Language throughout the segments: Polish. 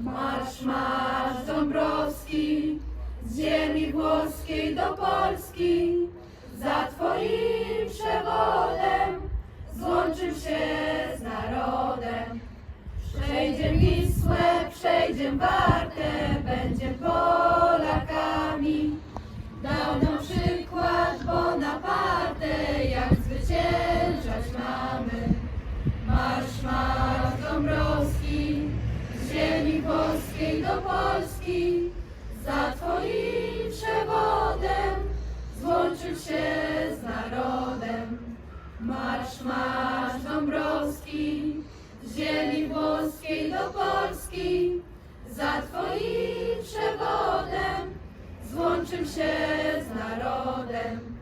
Marsz, marsz Dąbrowski, z ziemi włoskiej do Polski, za Polski, za Twoim przewodem złączył się z narodem. Marsz, marsz Dąbrowski, z ziemi włoskiej do Polski, za Twoim przewodem złączył się z narodem.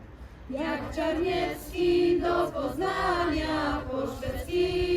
Jak Czarniecki do Poznania po szwedzkim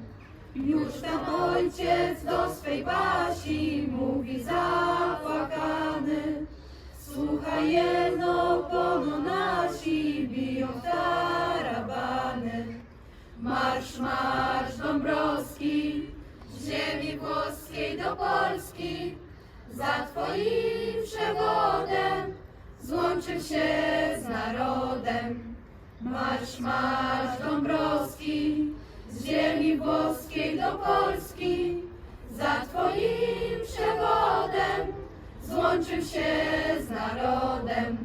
Już tam ojciec do swej Basi mówi zapłakany. Słuchaj jedno pono nasi biją tarabany. Marsz, marsz Dąbrowski, z ziemi włoskiej do Polski, za Twoim przewodem złączył się z narodem. Marsz, marsz Dąbrowski, z ziemi włoskiej do Polski, za Twoim przewodem złączył się z narodem.